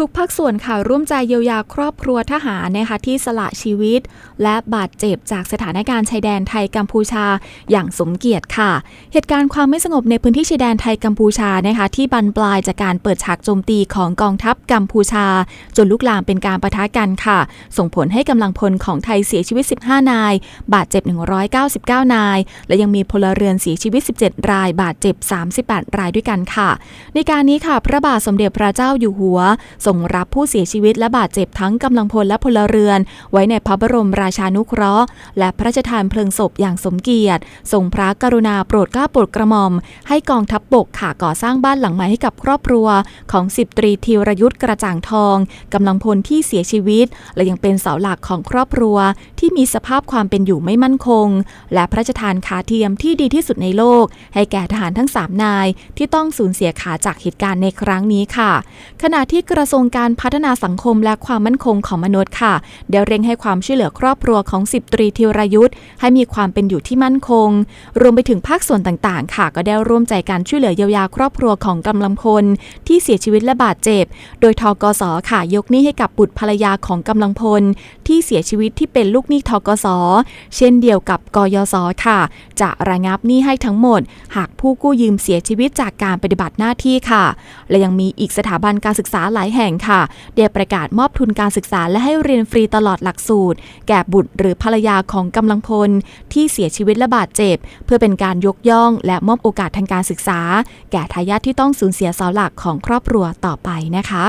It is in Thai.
ทุกภาคส่วนค่ะร่วมใจเยียวยาครอบครัวทหารนะคะที่สละชีวิต และบาดเจ็บจากสถานการณ์ชายแดนไทยกัมพูชาอย่างสมเกียรติค่ะ เหตุการณ์ความไม่สงบในพื้นที่ชายแดนไทยกัมพูชานะคะที่บานปลายจากการเปิดฉากโจมตีของกองทัพกัมพูชา จนลุกลามเป็นการประทะกันค่ะ ส่งผลให้กำลังพลของไทยเสียชีวิต 15 นาย บาดเจ็บ 199 นาย และยังมีพลเรือนเสียชีวิต 17 ราย บาดเจ็บ 38 รายด้วยกันค่ะ ในการนี้ค่ะ พระบาทสมเด็จพระเจ้าอยู่หัวทรงรับผู้เสียชีวิตและบาดเจ็บทั้งกำลังพลและพลเรือน ไว้ในพระบรมราชานุเคราะห์ และพระราชทานเพลิงศพอย่างสมเกียรติทรงพระกรุณาโปรดเกล้าโปรดกระหม่อม ให้กองทัพบบกค่ะก่อสร้างบ้านหลังใหม่ให้กับครอบครัว ของสิบตรีธีรยุทธกระจ่างทองกำลังพลที่เสียชีวิต และยังเป็นเสาหลักของครอบครัว ที่มีสภาพความเป็นอยู่ไม่มั่นคง และพระราชทานขาเทียมที่ดีที่สุดในโลก ให้แก่ทหารทั้ง 3 นาย ที่ต้องสูญเสียขาจากเหตุการณ์ในครั้งนี้ค่ะ ขณะที่กระทรวงการพัฒนาสังคมและความมั่นคงของมนุษย์ค่ะได้เร่งให้ความช่วยเหลือครอบครัวของสิบตรีธีรยุทธ์ให้มีความเป็นอยู่ที่มั่นคง รวมไปถึงภาคส่วนต่างๆ ค่ะ ก็ได้ร่วมใจการช่วยเหลือเยียวยาครอบครัวของกำลังพล ที่เสียชีวิตและบาดเจ็บ โดยทกสค่ะยกหนี้ให้กับบุตรภรรยาของกำลังพล ที่เสียชีวิตที่เป็นลูกหนี้ทกส เช่นเดียวกับกยศค่ะ จะระงับหนี้ให้ทั้งหมด หากผู้กู้ยืมเสียชีวิตจากการปฏิบัติหน้าที่ค่ะ และยังมีอีกสถาบันการศึกษาหลายแห่งค่ะ ได้ประกาศมอบทุนการศึกษาและให้เรียนฟรีตลอดหลักสูตร แก่บุตรหรือภรรยาของกำลังพล ที่เสียชีวิตและบาดเจ็บ เพื่อเป็นการยกย่อง และมอบโอกาสทางการศึกษา แก่ทายาทที่ต้องสูญเสียเสาหลักของครอบครัวต่อไปนะคะ